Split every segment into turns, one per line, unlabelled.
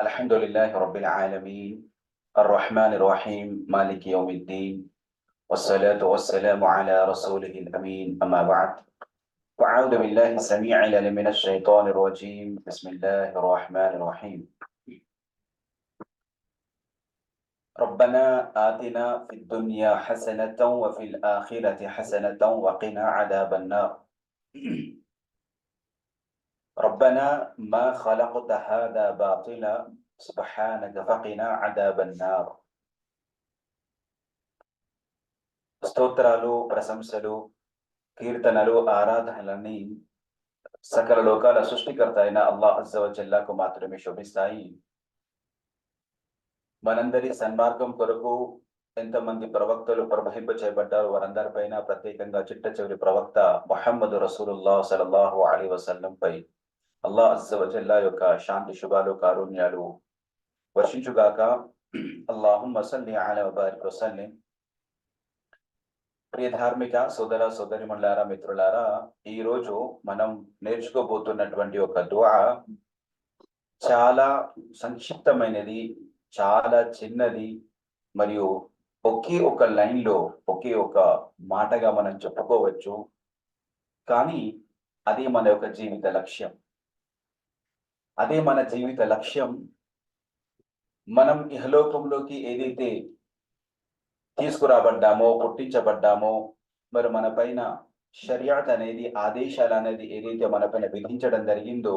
الحمد لله رب العالمين الرحمن الرحيم مالك يوم الدين والصلاة والسلام على رسوله الأمين أما بعد فأعوذ بالله السميع العليم من الشيطان الرجيم بسم الله الرحمن الرحيم ربنا آتنا في الدنيا حسنة وفي الآخرة حسنة وقنا عذاب النار ربنا ما خلقت هذا باطلا سبحانك فقنا عذاب النار స్తోత్రాలు ప్రశంసలు కీర్తనలు ఆరాధనలన్నీ సకల లోకాల సృష్టికర్త అయిన అల్లాహ్ అజ్జవజల్లాకు మాత్రమే శోభిస్తాయి మనందరి సన్మార్గం కొరకు ఎంతమంది ప్రవక్తలు ప్రవహింప చేయబడ్డారు వారందరిపైన ప్రత్యేకంగా చిట్ట చివరి ప్రవక్త మొహమ్మద్ రసూలుల్లాహ్ సలల్లాహు అలీ వసల్లం అల్లా అల్లాహ్ అజ్జవజల్లా యొక్క శాంతి శుభాలు కారుణ్యాలు వర్షించుగాక. అల్లాహుమ్మ సల్లి అలా బారిక్ వసల్లిం. ప్రియ ధార్మిక సోదర సోదరిమణులారా మిత్రులారా ఈ రోజు మనం నేర్చుకోబోతున్నటువంటి ఒక దువా చాలా సంక్షిప్తమైనది చాలా చిన్నది మరియు ఒకే ఒక లైన్లో ఒకే ఒక మాటగా మనం చెప్పుకోవచ్చు. కానీ అది మన యొక్క జీవిత లక్ష్యం. అదే మన జీవిత లక్ష్యం. మనం ఇహలోకంలోకి ఏదైతే తీసుకురాబడ్డామో పుట్టించబడ్డామో మరి మన పైన షరియాత్ అనేది ఆదేశాలు అనేది ఏదైతే మన పైన విధించడం జరిగిందో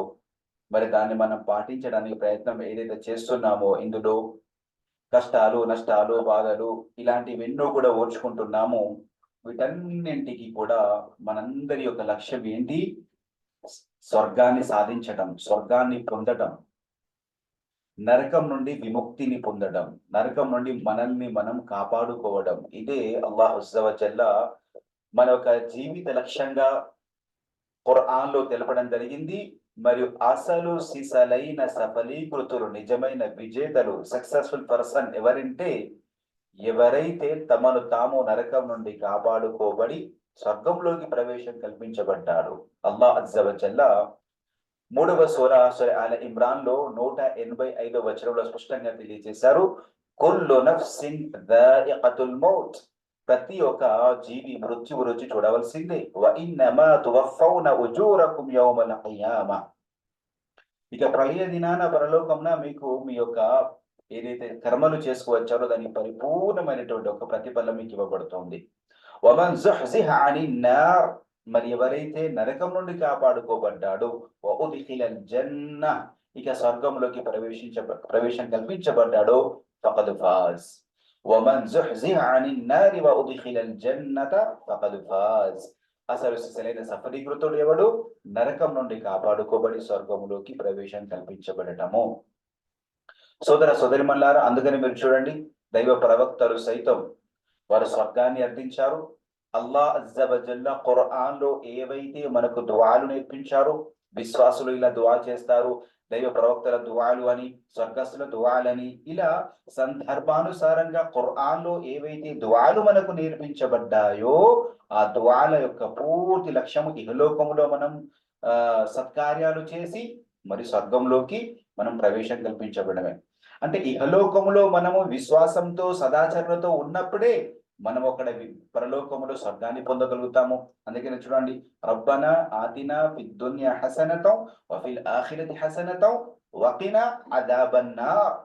మరి దాన్ని మనం పాటించడానికి ప్రయత్నం ఏదైతే చేస్తున్నామో ఇందులో కష్టాలు నష్టాలు బాధలు ఇలాంటివి ఎన్నో కూడా ఓర్చుకుంటున్నాము వీటన్నింటికి కూడా మనందరి యొక్క లక్ష్యం ఏంటి? స్వర్గాన్ని సాధించటం స్వర్గాన్ని పొందటం నరకం నుండి విముక్తిని పొందడం నరకం నుండి మనల్ని మనం కాపాడుకోవడం ఇదే అల్లాహుజల్ల మన యొక్క జీవిత లక్ష్యంగా ఖురాన్లో తెలపడం జరిగింది. మరియు అసలు సిసలైన సఫలీకృతులు నిజమైన విజేతలు సక్సెస్ఫుల్ పర్సన్ ఎవరంటే ఎవరైతే తమను తాము నరకం నుండి కాపాడుకోబడి స్వర్గంలోకి ప్రవేశం కల్పించబడ్డాడు అల్లా అజ్జవజల్లా మూడవ సూర సూర ఆల ఇమ్రాన్లో నూట ఎనభై ఐదో వచనంలో స్పష్టంగా తెలియజేశారు. కుల్లు నఫ్సిన్ దాయికతుల్ మౌత్. ప్రతి ఒక్క జీవి మృత్యువు రుచి చూడవలసిందే. ఇక ప్రళయ దినాన పరలోకంన మీకు మీ యొక్క ఏదైతే కర్మలు చేసుకువచ్చారో దానికి పరిపూర్ణమైనటువంటి ఒక ప్రతిఫలం మీకు ఇవ్వబడుతుంది. వమన్ జుహ్జిహ అని నార్ మరి ఎవరైతే నరకం నుండి కాపాడుకోబడ్డాడో జన్న ఇక స్వర్గంలోకి ప్రవేశించ ప్రవేశం కల్పించబడ్డాడో ఫకద్ ఫాజ్ వమన్ జుహ్జిహ అనిన్ నారి వఉద్ఖిలల్ జన్నత ఫకద్ ఫాజ్ అసలు సిసలైన సఫలీకృతుడు ఎవడు? నరకం నుండి కాపాడుకోబడి స్వర్గంలోకి ప్రవేశం కల్పించబడటము. సోదర సోదరిమల్లారా అందుకని మీరు చూడండి దైవ ప్రవక్తలు సైతం వారు స్వర్గాన్ని అర్థించారు అల్లా అజ్జబజల్లా ఖురాన్లో ఏవైతే మనకు దువాలు నేర్పించారో విశ్వాసులు ఇలా దువా చేస్తారు. దైవ ప్రవక్తల దువాలు అని స్వర్గస్థుల దువాలని ఇలా సందర్భానుసారంగా ఖురాన్లో ఏవైతే దువాలు మనకు నేర్పించబడ్డాయో ఆ దువాల యొక్క పూర్తి లక్ష్యము ఇహలోకములో మనం ఆ సత్కార్యాలు చేసి మరి స్వర్గంలోకి మనం ప్రవేశం కల్పించబడమే. అంటే ఇహలోకములో మనము విశ్వాసంతో సదాచరణతో ఉన్నప్పుడే మనం అక్కడ పరలోకములో స్వర్గాన్ని పొందగలుగుతాము. అందుకని చూడండి రబ్బన ఆతిన ఫిద్దున్య హసనతం వఫిల్ ఆఖిరతి హసనతం వకిన అదాబన్నా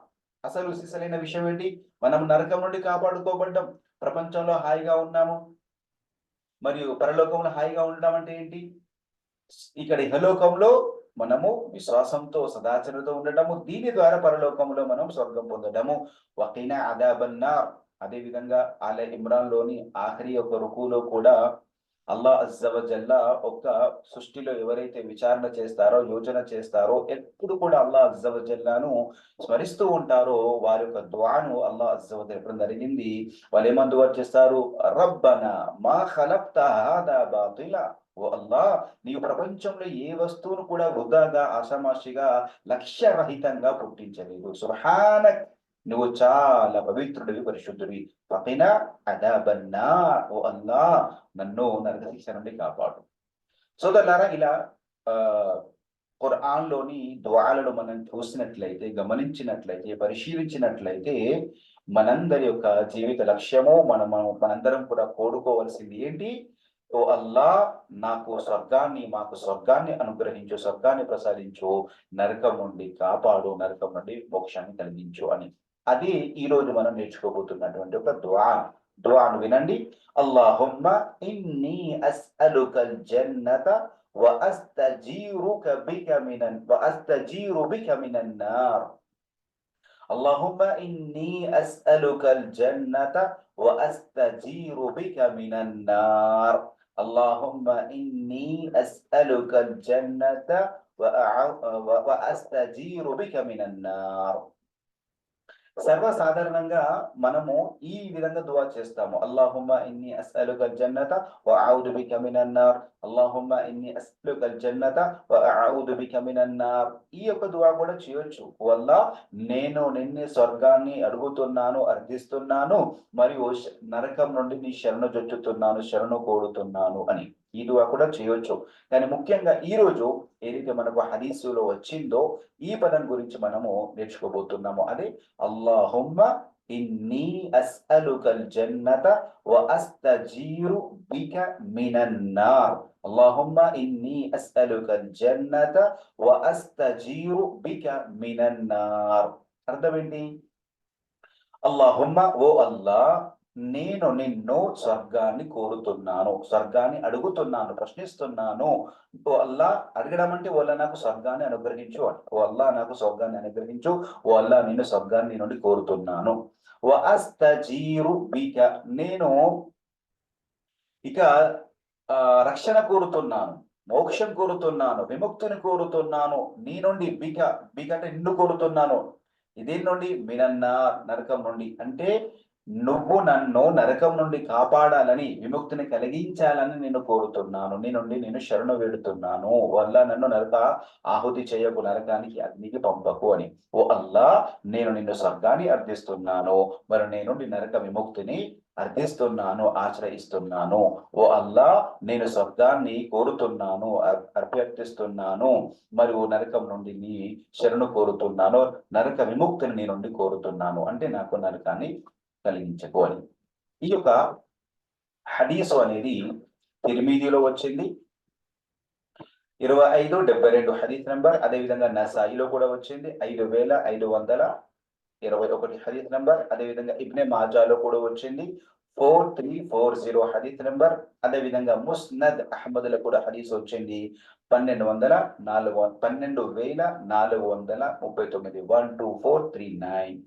అసలు సిసలైన విషయం ఏంటి? మనం నరకం నుండి కాపాడుకోబడ్డం. ప్రపంచంలో హాయిగా ఉన్నాము. మరియు పరలోకంలో హాయిగా ఉండడం అంటే ఏంటి? ఇక్కడ ఇహలోకంలో మనము విశ్వాసంతో సదాచరణతో ఉండటము దీని ద్వారా పరలోకంలో మనం స్వర్గం పొందడము. వకీనా అదాబన్నార్ అదే విధంగా ఆల ఇమ్రాన్లోని ఆఖరి ఒక రుకులో కూడా అల్లా అజ్జవజల్లా ఒక సృష్టిలో ఎవరైతే విచారణ చేస్తారో యోచన చేస్తారో ఎప్పుడు కూడా అల్లా అజ్జవజల్లాను స్మరిస్తూ ఉంటారో వారి యొక్క ద్వాను అల్లా అజ్జవజల్ ఎప్పుడు జరిగింది? వాళ్ళు ఏమందు చేస్తారు? రబ్బన మా బాతిలా. ఓ అల్లా నీవు ప్రపంచంలో ఏ వస్తువును కూడా వృధాగా ఆషామాషిగా లక్ష్యరహితంగా పుట్టించలేదు. సుహానక్ నువ్వు చాలా పవిత్రుడివి పరిశుద్ధుడివి. పకిన అదాబన్నా ఓ అల్లా నన్ను నరక శిక్ష నుండి కాపాడు. సోదరులారా ఇలా ఆ ఖురాన్లోని దుఆలను మనం చూసినట్లయితే గమనించినట్లయితే పరిశీలించినట్లయితే మనందరి యొక్క జీవిత లక్ష్యము మనం మనం- మనందరం కూడా కోరుకోవాల్సింది ఏంటి? ఓ అల్లా నాకు స్వర్గాన్ని మాకు స్వర్గాన్ని అనుగ్రహించు స్వర్గాన్ని ప్రసాదించు నరకం నుండి కాపాడు నరకం నుండి మోక్షాన్ని కలిగించు అని. అది ఈ రోజు మనం నేర్చుకోబోతున్నటువంటి ఒక దుఆ దుఆను వినండి అల్లాహుమ్మ ఇన్ని అస్అలుకల్ జన్నత وأستجيرك بك من وأستجير بك من النار اللهم إني أسألك الجنة وأستجير بك من النار اللهم إني أسألك الجنة وأع- وأستجير بك من النار సర్వసాధారణంగా మనము ఈ విధంగా దువా చేస్తాము. అల్లాహుమ్మ ఇన్ని అస్అలుకల్ జన్నత వ అఊదు బిక మినన్నార్ అల్లాహుమ్మ ఇన్ని అస్అలుకల్ జన్నత వ అఊదు బిక మినన్నార్ ఈ యొక్క దువా కూడా చేయొచ్చు. వల్ల నేను నిన్ను స్వర్గాన్ని అడుగుతున్నాను అర్థిస్తున్నాను మరియు నరకం నుండి నీ శరణు జొచ్చుతున్నాను శరణు కోరుతున్నాను అని. ఈ దువా కూడా చేయొచ్చు కానీ ముఖ్యంగా ఈ రోజు ఏదైతే మనకు హదీసులో వచ్చిందో ఈ పదం గురించి మనము నేర్చుకోబోతున్నాము అదే اللهم إني أسألك الجنة وأستجير بك من النار اللهم إني أسألك الجنة وأستجير بك من النار అర్థం ఏంటి అల్లాహుమ్మ ఓ అల్లా నేను నిన్ను స్వర్గాన్ని కోరుతున్నాను స్వర్గాన్ని అడుగుతున్నాను ప్రశ్నిస్తున్నాను. ఓ అల్లా అడగడం అంటే వల్ల నాకు స్వర్గాన్ని అనుగ్రహించు అని ఓ అల్లా నాకు స్వర్గాన్ని అనుగ్రహించు. ఓ అల్లా నేను స్వర్గాన్ని నుండి కోరుతున్నాను. అస్తజీరు బిక నేను ఇక ఆ, రక్షణ కోరుతున్నాను మోక్షం కోరుతున్నాను విముక్తిని కోరుతున్నాను. నీ నుండి బిక బిక అంటే నిన్ను కోరుతున్నాను. ఇదే నుండి? మినన్నా నరకం నుండి. అంటే నువ్వు నన్ను నరకం నుండి కాపాడాలని విముక్తిని కలిగించాలని నేను కోరుతున్నాను. నీ నుండి నేను శరణు వేడుతున్నాను. వల్ల నన్ను నరక ఆహుతి చేయకు నరకానికి అగ్నికి పంపకు అని. ఓ అల్లా నేను నిన్ను స్వర్గాన్ని అర్థిస్తున్నాను మరి నేను నరక విముక్తిని అర్థిస్తున్నాను ఆశ్రయిస్తున్నాను. ఓ అల్లా నేను స్వర్గాన్ని కోరుతున్నాను అభ్యర్థిస్తున్నాను. మరియు నరకం నుండి నీ శరణు కోరుతున్నాను నరక విముక్తిని నీ నుండి కోరుతున్నాను. అంటే నాకు నరకాన్ని కలిగించకు అని ఈ యొక్క హదీసు అనేది తిరిమీదిలో వచ్చింది. ఇరవై ఐదు డెబ్బై రెండు హదీస్ నెంబర్ అదేవిధంగా నసాయిలో కూడా వచ్చింది. ఐదు వేల ఐదు వందల ఇరవై ఒకటి హదీస్ నెంబర్ అదేవిధంగా ఇబ్నె మాజాలో కూడా వచ్చింది. ఫోర్ త్రీ ఫోర్ జీరో హదీస్ నెంబర్ అదే విధంగా ముస్నద్ అహ్మద్లో కూడా హదీస్ వచ్చింది. పన్నెండు వందల నాలుగు పన్నెండు వేల నాలుగు వందల ముప్పై తొమ్మిది. One two four three nine.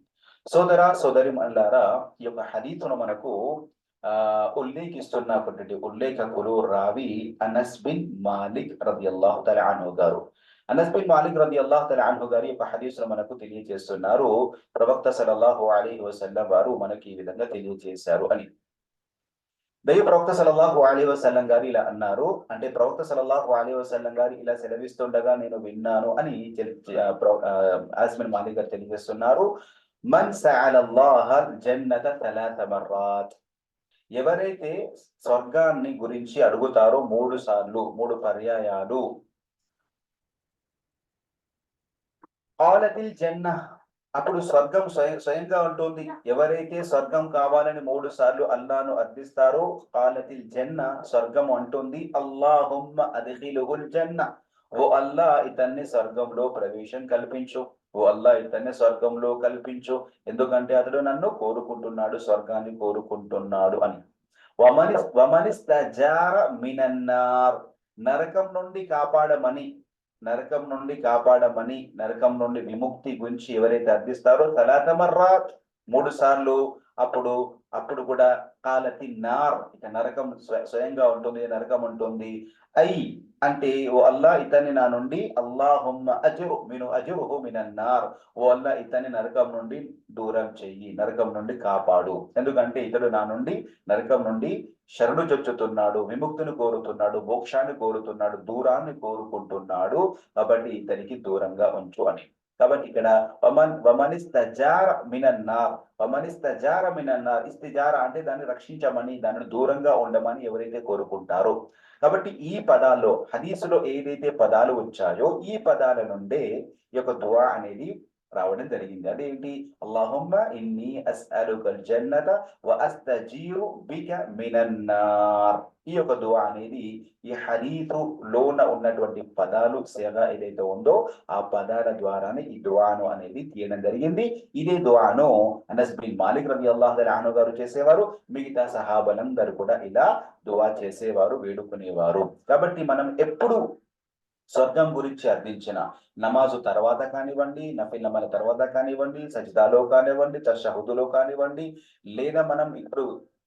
సోదర సోదరి మల్లారా ఈ యొక్క హదీతును మనకు ఆ ఉల్లేఖిస్తున్నటువంటి ఉల్లేఖకులు రావి అనస్ బిన్ మాలిక్ రదియల్లాహు తల అన్హు గారు. అనస్ బిన్ మాలిక్ రదియల్లాహు తల అన్హు గారి యొక్క హదీసును మనకు తెలియజేస్తున్నారు. ప్రవక్త సలల్లాహు అలీ వసల్లం వారు మనకి ఈ విధంగా తెలియజేశారు అని. దయ ప్రవక్త సలల్లాహు అలీ వసల్లం గారు ఇలా అన్నారు. అంటే ప్రవక్త సలల్లాహు అలీ వసల్లం గారు ఇలా సెలవిస్తుండగా నేను విన్నాను అని తెలి- మాలిక్ గారు తెలియజేస్తున్నారు. మన్ జన్నత మర్రాత్ ఎవరైతే స్వర్గాన్ని గురించి అడుగుతారో మూడు సార్లు మూడు పర్యాయాలు. ఆలతిల్ జన్న అప్పుడు స్వర్గం స్వయంగా ఉంటుంది. ఎవరైతే స్వర్గం కావాలని మూడు సార్లు అల్లాను అర్థిస్తారో ఆలతిల్ జన్న స్వర్గం అంటుంది. అల్లాహుమ్మ అద్ఖిలుహుల్ జన్న. ఓ అల్లా ఇతన్ని స్వర్గంలో ప్రవేశం కల్పించు. ఓ అల్లా ఇతనే స్వర్గంలో కల్పించు. ఎందుకంటే అతడు నన్ను కోరుకుంటున్నాడు స్వర్గాన్ని కోరుకుంటున్నాడు అని. వమని వమనిస్తజార మినన్నార్. నరకం నుండి కాపాడమని నరకం నుండి కాపాడమని నరకం నుండి విముక్తి గురించి ఎవరైతే అర్థిస్తారో సలాత మూడు సార్లు అప్పుడు అప్పుడు కూడా కాలతి నార్. ఇక నరకం స్వయంగా ఉంటుంది నరకం ఉంటుంది. ఐ అంటే ఓ అల్లా ఇతన్ని నా నుండి అల్లాహుమ్మ అజరు మిను అజరుహు మినన్నార్ ఓ అల్లా ఇతన్ని నరకం నుండి దూరం చెయ్యి నరకం నుండి కాపాడు. ఎందుకంటే ఇతడు నా నుండి నరకం నుండి శరణు చొచ్చుతున్నాడు విముక్తిని కోరుతున్నాడు మోక్షాన్ని కోరుతున్నాడు దూరాన్ని కోరుకుంటున్నాడు కాబట్టి ఇతనికి దూరంగా ఉంచు అని. కాబట్టి ఇక్కడ వమన్ వమనిస్తజార మినన్నార్. వమనిస్తజార మినన్నార్. ఇస్తిజార అంటే దాన్ని రక్షించమని దానిని దూరంగా ఉండమని ఎవరైతే కోరుకుంటారో. కాబట్టి ఈ పదాల్లో హదీసులో ఏదైతే పదాలు వచ్చాయో ఈ పదాల నుండే ఈ యొక్క దువా అనేది రావడం జరిగింది. అదేంటి? అల్లహమ్మ ఇన్ని అస్అలుకల్ జన్నత వ అస్తజీరు బిక మినన్నార్ ఈ యొక్క దువా అనేది ఈ హదీతు లోన ఉన్నటువంటి పదాలు సేవ ఏదైతే ఉందో ఆ పదాల ద్వారానే ఈ దువాను అనేది తీయడం జరిగింది. ఇదే దువాను అనస్ బిన్ మాలిక్ రవి అల్లాహ్ గారు చేసేవారు. మిగతా సహాబలందరూ కూడా ఇలా దువా చేసేవారు వేడుకునేవారు. కాబట్టి మనం ఎప్పుడు స్వర్గం గురించి అర్థించిన నమాజు తర్వాత కానివ్వండి నఫిల్ నమల తర్వాత కానివ్వండి సజిదాలో కానివ్వండి తషహుదులో కానివ్వండి లేదా మనం ఇప్పుడు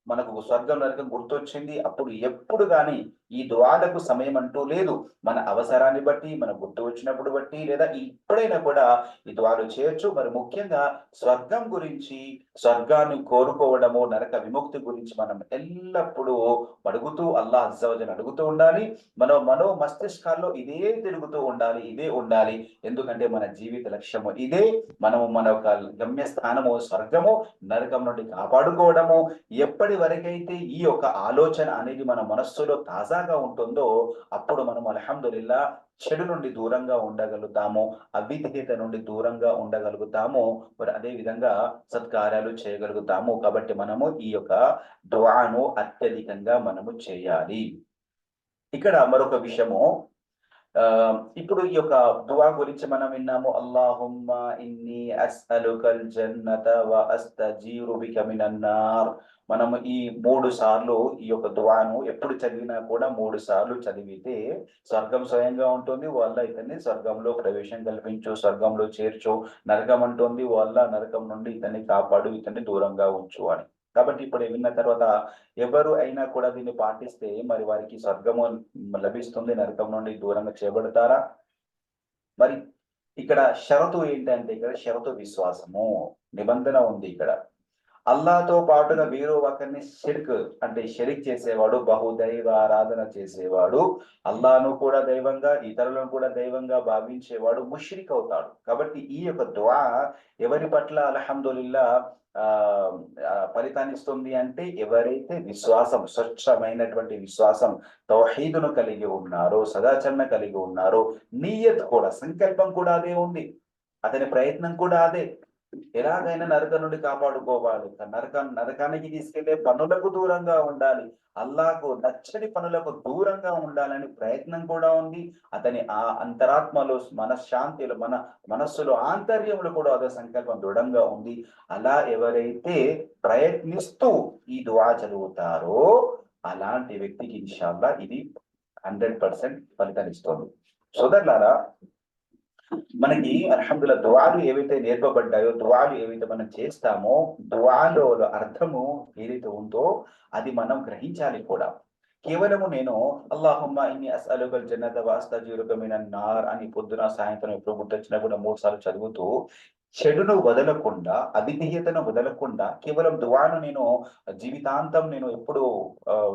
మనకు స్వర్గం నరకం గుర్తొచ్చింది. అప్పుడు ఎప్పుడు కానీ ఈ దువాలకు సమయం అంటూ లేదు. మన అవసరాన్ని బట్టి మన గుర్తు వచ్చినప్పుడు బట్టి లేదా ఇప్పుడైనా కూడా ఈ దువాలు చేయొచ్చు. మరి ముఖ్యంగా స్వర్గం గురించి స్వర్గాన్ని కోరుకోవడము నరక విముక్తి గురించి మనం ఎల్లప్పుడూ అడుగుతూ అల్లా అజ్జవజన్ అడుగుతూ ఉండాలి. మన మనో మస్తిష్కాల్లో ఇదే తిరుగుతూ ఉండాలి ఇదే ఉండాలి. ఎందుకంటే మన జీవిత లక్ష్యము ఇదే. మనము మన యొక్క గమ్య స్థానము స్వర్గము నరకం నుండి కాపాడుకోవడము. ఎప్పటి వరకైతే ఈ యొక్క ఆలోచన అనేది మన మనస్సులో తాజాగా ఉంటుందో అప్పుడు మనం అలహందుల్లా చెడు నుండి దూరంగా ఉండగలుగుతాము అవిధేయత నుండి దూరంగా ఉండగలుగుతాము మరి అదే విధంగా సత్కార్యాలు చేయగలుగుతాము. కాబట్టి మనము ఈ యొక్క దువాను అత్యధికంగా మనము చేయాలి. ఇక్కడ మరొక విషయము ఇప్పుడు ఈ యొక్క దువా గురించి మనం విన్నాము. అల్లాహుమ్మ ఇన్ని అస్అలుకల్ జన్నత వ అస్తజీరు బిక మినన్నార్ మనము ఈ మూడు సార్లు ఈ యొక్క దువాను ఎప్పుడు చదివినా కూడా మూడు సార్లు చదివితే స్వర్గం స్వయంగా ఉంటుంది. వాళ్ళ ఇతన్ని స్వర్గంలో ప్రవేశం కల్పించు స్వర్గంలో చేర్చు నరకం అంటుంది. వాళ్ళ నరకం నుండి ఇతన్ని కాపాడు ఇతన్ని దూరంగా ఉంచు అని. కాబట్టి ఇప్పుడు విన్న తర్వాత ఎవరు అయినా కూడా దీన్ని పాటిస్తే మరి వారికి స్వర్గము లభిస్తుంది నరకం నుండి దూరంగా చేయబడతారా? మరి ఇక్కడ షరతు ఏంటంటే ఇక్కడ షరతు విశ్వాసము నిబంధన ఉంది ఇక్కడ. అల్లాతో పాటుగా వీరు ఒకరిని షిర్క్ అంటే షరిక్ చేసేవాడు బహుదైవ ఆరాధన చేసేవాడు అల్లాను కూడా దైవంగా ఇతరులను కూడా దైవంగా భావించేవాడు ముష్రిక్ అవుతాడు. కాబట్టి ఈ యొక్క దువా ఎవరి పట్ల అలహందుల్లా ఆ ఫలితాన్ని ఇస్తుంది అంటే ఎవరైతే విశ్వాసం స్వచ్ఛమైనటువంటి విశ్వాసం తౌహీదును కలిగి ఉన్నారో సదాచరణ కలిగి ఉన్నారో నీయత్ కూడా సంకల్పం కూడా అదే ఉంది. అతని ప్రయత్నం కూడా అదే. ఎలాగైనా నరక నుండి కాపాడుకోవాలి. నరక నరకానికి తీసుకెళ్ళే పనులకు దూరంగా ఉండాలి. అల్లాకు నచ్చని పనులకు దూరంగా ఉండాలని ప్రయత్నం కూడా ఉంది. అతని ఆ అంతరాత్మలో మనశ్శాంతిలో మన మనస్సులో ఆంతర్యంలో కూడా అదే సంకల్పం దృఢంగా ఉంది. అలా ఎవరైతే ప్రయత్నిస్తూ ఈ దువా చదువుతారో అలాంటి వ్యక్తికి ఇన్షాల్లా ఇది హండ్రెడ్ పర్సెంట్ ఫలితాన్నిస్తుంది సోదరులారా మనకి అర్హముల దువాలు ఏవైతే నేర్పబడ్డాయో దువాలు ఏవైతే మనం చేస్తామో దువాలో అర్థము ఏదైతే ఉందో అది మనం గ్రహించాలి కూడా. కేవలము నేను అల్లాహుమ్మ ఇన్ని అసలుకల్ జన్నత వాస్తాజీరుక నార్ అని పొద్దున సాయంత్రం ఎప్పుడు గుర్తొచ్చినా కూడా మూడు సార్లు చదువుతూ చెడును వదలకుండా అవిధేయతను వదలకుండా కేవలం దువాను నేను జీవితాంతం నేను ఎప్పుడు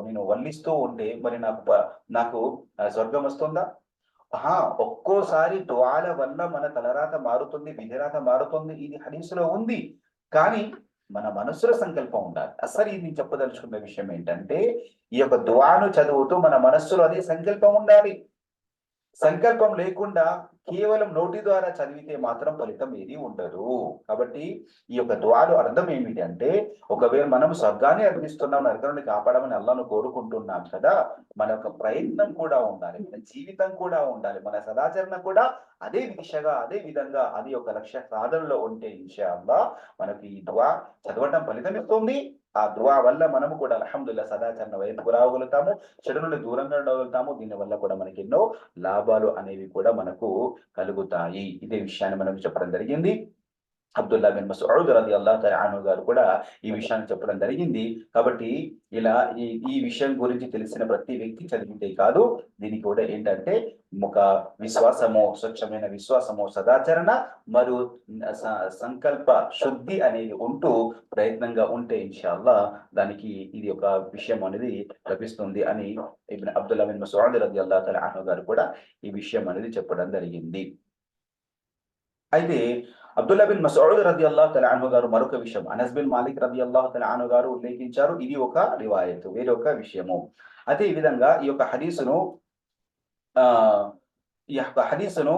నేను వల్లిస్తూ ఉంటే మరి నాకు నాకు స్వర్గం వస్తుందా? ఒక్కోసారి దువాల వల్ల మన తలరాత మారుతుంది విధిరాత మారుతుంది ఇది హదీసులో ఉంది. కానీ మన మనసులో సంకల్పం ఉండాలి. అసలు ఇది చెప్పదలుచుకున్న విషయం ఏంటంటే ఈ యొక్క దువాను చదువుతూ మన మనస్సులో అదే సంకల్పం ఉండాలి. సంకల్పం లేకుండా కేవలం నోటి ద్వారా చదివితే మాత్రం ఫలితం ఏది ఉండదు. కాబట్టి ఈ యొక్క ద్వారు అర్థం ఏమిటి అంటే ఒకవేళ మనం స్వర్గాన్ని అర్పిస్తున్నాం నరకనుని కాపాడమని అల్లాను కోరుకుంటున్నాం కదా మన యొక్క ప్రయత్నం కూడా ఉండాలి మన జీవితం కూడా ఉండాలి మన సదాచరణ కూడా అదే దిశగా అదే విధంగా అది ఒక లక్ష్య సాధనలో ఉంటే ఇన్షా మనకి ఈ ద్వా చదవటం ఫలితం ఇస్తుంది. ఆ దువా వల్ల మనము కూడా అలహమ్దుల్లా సదాచరణ వైపుకు రాగలుగుతాము చెడు నుండి దూరంగా ఉండగలుగుతాము దీని వల్ల కూడా మనకి ఎన్నో లాభాలు అనేవి కూడా మనకు కలుగుతాయి. ఇదే విషయాన్ని మనం చెప్పడం జరిగింది. అబ్దుల్లా బిన్ మసూద్ రది అల్లా తయాను గారు కూడా ఈ విషయాన్ని చెప్పడం జరిగింది. కాబట్టి ఇలా ఈ ఈ విషయం గురించి తెలిసిన ప్రతి వ్యక్తి చదివితే కాదు దీనికి కూడా ఏంటంటే ఒక విశ్వాసము స్వచ్ఛమైన విశ్వాసము సదాచరణ మరియు సంకల్ప శుద్ధి అనేది ఉంటూ ప్రయత్నంగా ఉంటే ఇన్షాల్లా దానికి ఇది ఒక విషయం అనేది లభిస్తుంది అని అబ్దుల్లా బిన్ మసూద్ రది అల్లా తయాను గారు కూడా ఈ విషయం అనేది చెప్పడం జరిగింది. అయితే అబ్దుల్లా బిన్ మసౌద్ రది అల్లాహ్ తలాను గారు మరొక విషయం. అనస్ బిన్ మాలిక్ రది అల్లాహ్ తలాను గారు ఉల్లేఖించారు. ఇది ఒక రివాయత్ వేరొక విషయము. అదే ఈ విధంగా ఈ యొక్క హదీసును ఆ ఈ యొక్క హదీసును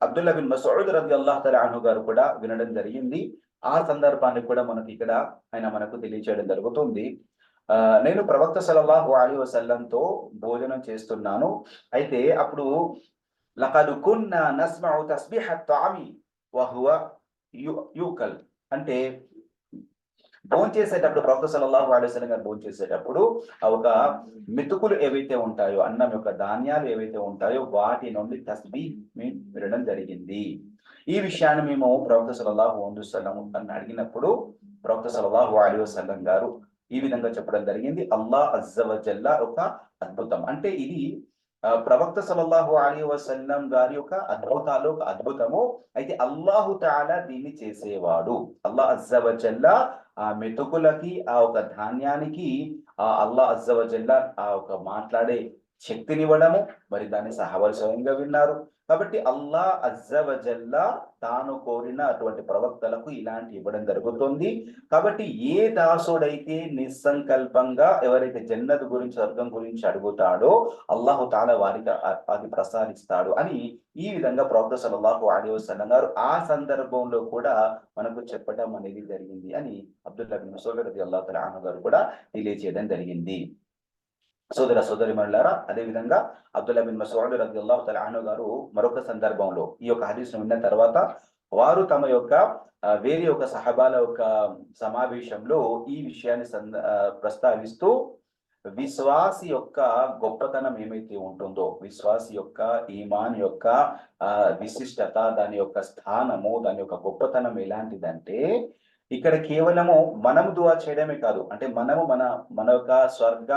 అబ్దుల్లా బిన్ మసౌద్ రది అల్లాహ్ తలాను గారు కూడా వినడం జరిగింది. ఆ సందర్భాన్ని కూడా మనకి ఇక్కడ ఆయన మనకు తెలియచేయడం జరుగుతుంది. ఆ నేను ప్రవక్త సలల్లాహు అలీ వసల్లంతో భోజనం చేస్తున్నాను. అయితే అప్పుడు లకదు కున్నా నస్మఉ తస్బిహ తామి వహువ యూకల్. అంటే భోజనం చేసేటప్పుడు ప్రొఫెసర్ సలల్లాహు అలైహి గారు భోజనం చేసేటప్పుడు ఒక మెతుకులు ఏవైతే ఉంటాయో అన్నం యొక్క ధాన్యాలు ఏవైతే ఉంటాయో వాటి నుండి తస్బీ వినడం జరిగింది. ఈ విషయాన్ని మేము ప్రవక్త సలల్లాహు వసల్లం అని అడిగినప్పుడు ప్రవక్త సలల్లాహు అలీ వసల్లం గారు ఈ విధంగా చెప్పడం జరిగింది. అల్లా అజ్జవజల్లా ఒక అద్భుతం. అంటే ఇది ప్రవక్త సలల్లాహు అలీ వసల్లం గారి యొక్క అద్భుతాలు ఒక అద్భుతము. అయితే అల్లాహు తాలా దీన్ని చేసేవాడు. అల్లా అజ్జవజల్లా ఆ మెతుకులకి ఆ ఒక ధాన్యానికి ఆ అల్లా అజ్జవజల్లా ఆ ఒక మాట్లాడే శక్తినివ్వడము. మరి దాన్ని సహవర్ స్వయంగా విన్నారు. కాబట్టి అల్లా అజ్జవజల్లా తాను కోరిన అటువంటి ప్రవక్తలకు ఇలాంటి ఇవ్వడం జరుగుతుంది. కాబట్టి ఏ దాసుడైతే నిస్సంకల్పంగా ఎవరైతే జన్నత్ గురించి స్వర్గం గురించి అడుగుతాడో అల్లాహు తాన వారికి అది ప్రసాదిస్తాడు అని ఈ విధంగా ప్రవక్త సలల్లాహు అలీ వసల్లం గారు ఆ సందర్భంలో కూడా మనకు చెప్పడం అనేది జరిగింది అని అబ్దుల్లా బిన్ మసూద్ అల్లాహు తల గారు కూడా తెలియజేయడం జరిగింది. సోదర సోదరి మనులారా అదే విధంగా అబ్దుల్లా బిన్ మసూద్ రది అల్లాహు తల గారు మరొక సందర్భంలో ఈ యొక్క హదీస్ విన్న తర్వాత వారు తమ యొక్క వేరే ఒక సహబాల యొక్క సమావేశంలో ఈ విషయాన్ని ప్రస్తావిస్తూ విశ్వాసి యొక్క గొప్పతనం ఏమైతే ఉంటుందో విశ్వాసి యొక్క ఈమాన్ యొక్క విశిష్టత దాని యొక్క స్థానము దాని యొక్క గొప్పతనం ఎలాంటిదంటే ఇక్కడ కేవలము మనము దువా చేయడమే కాదు అంటే మనము మన మన యొక్క స్వర్గ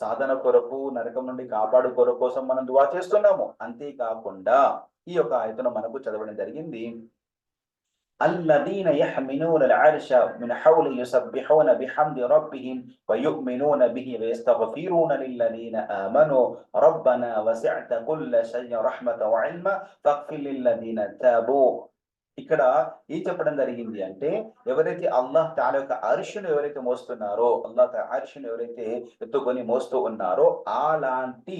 సాధన కొరకు నరకం నుండి కాపాడు కొరకు కోసం మనం దువా చేస్తున్నాము అంతేకాకుండా ఈ యొక్క ఆయతను మనకు చదవడం జరిగింది الذين يحملون العرش من حول يسبحون بحمد ربهم ويؤمنون به ويستغفرون للذين آمنوا ربنا وسعت كل شيء رحمة وعلما فاغفر للذين تابوا ఇక్కడ ఏం చెప్పడం జరిగింది అంటే ఎవరైతే అల్లాహ్ తాల యొక్క అరుషును ఎవరైతే మోస్తున్నారో అల్లాహ్ అరుషును ఎవరైతే ఎత్తుకొని మోస్తూ ఉన్నారో అలాంటి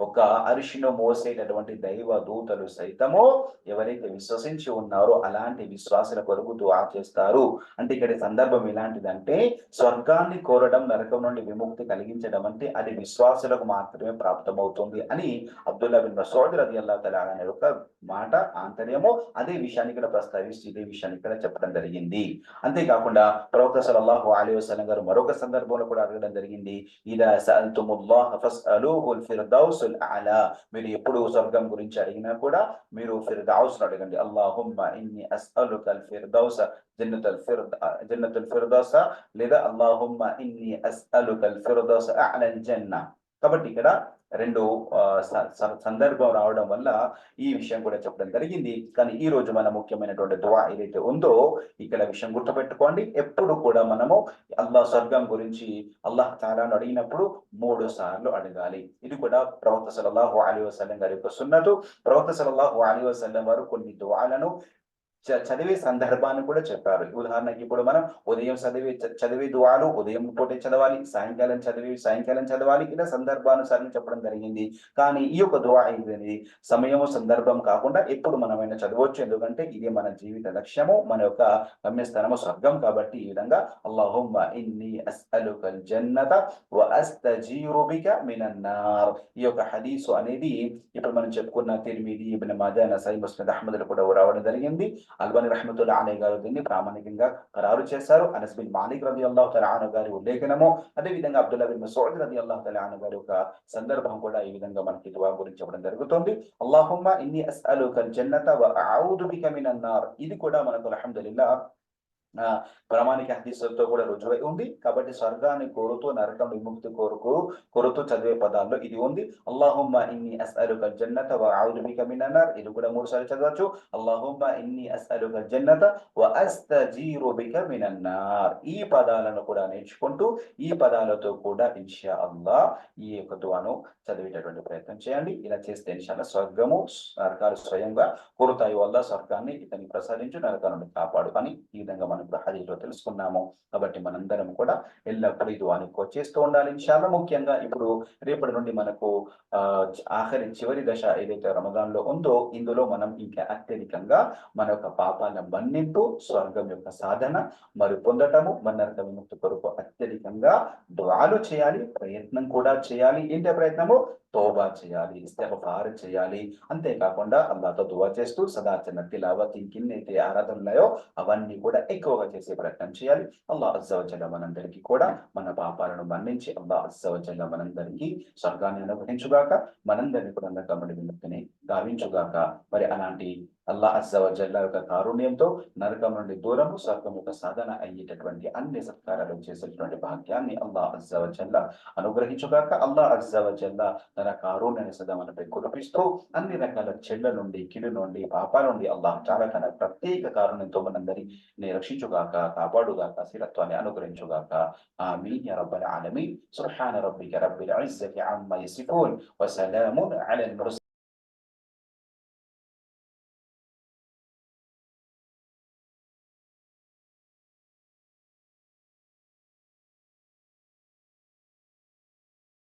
ఒక అరిషిను మోసేటటువంటి దైవ దూతలు సైతము ఎవరైతే విశ్వసించి ఉన్నారో అలాంటి విశ్వాసుల కొరకు ఆచేస్తారు. చేస్తారు అంటే ఇక్కడ సందర్భం ఎలాంటిదంటే స్వర్గాన్ని కోరడం నరకం నుండి విముక్తి కలిగించడం అంటే అది విశ్వాసులకు మాత్రమే ప్రాప్తమవుతుంది అని అబ్దుల్లా బిన్ మసోద్ రది అల్లా తలా అనే ఒక మాట ఆంతర్యము అదే విషయాన్ని ఇక్కడ ప్రస్తావిస్తూ ఇదే విషయాన్ని ఇక్కడ చెప్పడం జరిగింది. అంతేకాకుండా ప్రవక్త సలల్లాహు అలీ వసలం గారు మరొక సందర్భంలో కూడా అడగడం జరిగింది. ఇదా సల్తుముల్లాహ్ ఫస్అలూహుల్ ఫిర్దౌసుల్ అలా మీరు ఎప్పుడు స్వర్గం గురించి అడిగినా కూడా మీరు ఫిర్దౌస్ అడగండి. అల్లాహుమ్మ ఇన్ని అస్అలుకల్ ఫిర్దౌస జన్నతుల్ ఫిర్ద జన్నతుల్ ఫిర్దౌస లేదా అల్లాహుమ్మ ఇన్ని అస్అలుకల్ ఫిర్దౌస అలల్ జన్న కాబట్టి ఇక్కడ రెండు సందర్భం రావడం వల్ల ఈ విషయం కూడా చెప్పడం జరిగింది. కానీ ఈ రోజు మన ముఖ్యమైనటువంటి దువా ఏదైతే ఉందో ఇక్కడ విషయం గుర్తుపెట్టుకోండి. ఎప్పుడు కూడా మనము అల్లాహ్ స్వర్గం గురించి అల్లాహ్ తాలాను అడిగినప్పుడు మూడు సార్లు అడగాలి. ఇది కూడా ప్రవక్త సలల్లాహు అలీ వసలం గారి యొక్క సున్నతు. ప్రవక్త సలల్లాహు అలీ వసలం వారు కొన్ని దువాలను చదివే సందర్భాన్ని కూడా చెప్పారు. ఉదాహరణకి ఇప్పుడు మనం ఉదయం చదివే చదివే దువాలు ఉదయం పూటే చదవాలి సాయంకాలం చదివి సాయంకాలం చదవాలి ఇలా సందర్భానుసారం చెప్పడం జరిగింది. కానీ ఈ యొక్క దువా అనేది సమయము సందర్భం కాకుండా ఎప్పుడు మనమైనా చదవచ్చు. ఎందుకంటే ఇది మన జీవిత లక్ష్యము మన యొక్క గమ్యస్థానము స్వర్గం కాబట్టి ఈ విధంగా అల్లాహుమ్మ ఇన్ని అస్అలుకల్ జన్నత వ అస్తజీరు మినన్నార్ ఈ యొక్క హదీసు అనేది ఇప్పుడు మనం చెప్పుకున్న తిరిమిది ఇబ్న మాజా నసై ముస్లిం అహ్మద్ కూడా రావడం జరిగింది. అల్బని రహమతుల్లా అనే గారు దీన్ని ప్రామాణికంగా ఖరారు చేశారు. అనస్ బిన్ మాలిక్ రది అల్లాహు తలాను గారి ఉల్లేఖనము. అదేవిధంగా అబ్దుల్లా బిన్ మసూద్ రది అల్లాహు తలాను గారి యొక్క సందర్భం కూడా ఈ విధంగా మనకి దువా గురించి చెప్పడం జరుగుతుంది. అల్లాహుమ్మ ఇన్ని అస్అలుకల్ జన్నత వ బిక మినన్నార్ ఇది కూడా మనకు అల్హమ్దులిల్లా ప్రామాణిక హదీసులతో కూడా రుజువై ఉంది. కాబట్టి స్వర్గాన్ని కోరుతూ నరకం విముక్తి కోరుకు కోరుతూ చదివే పదాల్లో ఇది ఉంది. అల్లాహుమ్మ ఇన్ని అస్అలుక జన్నత వ అఊదు మినన్నార్ ఇది కూడా మూడు సార్లు చదవచ్చు. అల్లాహుమ్మ ఇన్ని అస్అలుక జన్నత వ అస్తజీరు బిక మినన్నార్ ఈ పదాలను కూడా నేర్చుకుంటూ ఈ పదాలతో కూడా ఇన్షా అల్లా ఈ యొక్క దువాను చదివేటటువంటి ప్రయత్నం చేయండి. ఇలా చేస్తే ఇన్షాల్లా స్వర్గము నరకాలు స్వయంగా కోరుతాయి. వల్ల స్వర్గాన్ని ఇతని ప్రసాదించు నరకాలను కాపాడు అని ఈ విధంగా మనం ఇప్పుడు హదీలో తెలుసుకున్నాము. కాబట్టి మనందరం కూడా ఎల్లప్పుడూ ఇది వానికి వచ్చేస్తూ ఉండాలి. ఇన్షాల్లో ముఖ్యంగా ఇప్పుడు రేపటి నుండి మనకు ఆ ఆఖరి చివరి దశ ఏదైతే రమదాన్లో ఉందో ఇందులో మనం ఇంకా అత్యధికంగా మన యొక్క పాపాల మన్నింపు స్వర్గం యొక్క సాధన మరి పొందటము మన్నరక విముక్తి కొరకు అత్యధికంగా ద్వాలు చేయాలి ప్రయత్నం కూడా చేయాలి. ఏంటి ప్రయత్నము? తోబా చేయాలి ఇస్తఫార్ చేయాలి. అంతేకాకుండా అల్లాతో దువా చేస్తూ సదాచరణ తిలావత్ ఇంకిన్నైతే ఆరాధనలు ఉన్నాయో అవన్నీ కూడా ఎక్కువగా చేసే ప్రయత్నం చేయాలి. అల్లా అజ్జవజల్ల మనందరికీ కూడా మన పాపాలను మన్నించి అల్లా అజ్జవజల్ల మనందరికీ స్వర్గాన్ని అనుగ్రహించుగాక మనందరినీ కూడా నరకముడి విముక్తిని గావించుగాక. మరి అలాంటి అల్లా అజ్జవజల్లా యొక్క కారుణ్యంతో నరకం నుండి దూరము స్వర్గం యొక్క సాధన అయ్యేటటువంటి అన్ని సత్కారాలు చేసేటువంటి భాగ్యాన్ని అల్లా అజ్జవజల్లా అనుగ్రహించుగాక. అల్లా అజ్జవజల్లా తన కారుణ్యాన్ని సదా మనపై కురిపిస్తూ అన్ని రకాల చెడ్ల నుండి కిడు నుండి పాపాల నుండి అల్లాహ్ చాలా తన ప్రత్యేక కారుణ్యంతో మనందరినీ రక్షించుగాక కాపాడుగాక స్థిరత్వాన్ని అనుగ్రహించుగాక. ఆమీన్ యా రబ్బల్ ఆలమీన్. సుబ్హాన రబ్బిక రబ్బిల్ ఇజ్జతి అమ్మా యసిఫూన్. వసలామున్ అలల్ ముర్సలీన్.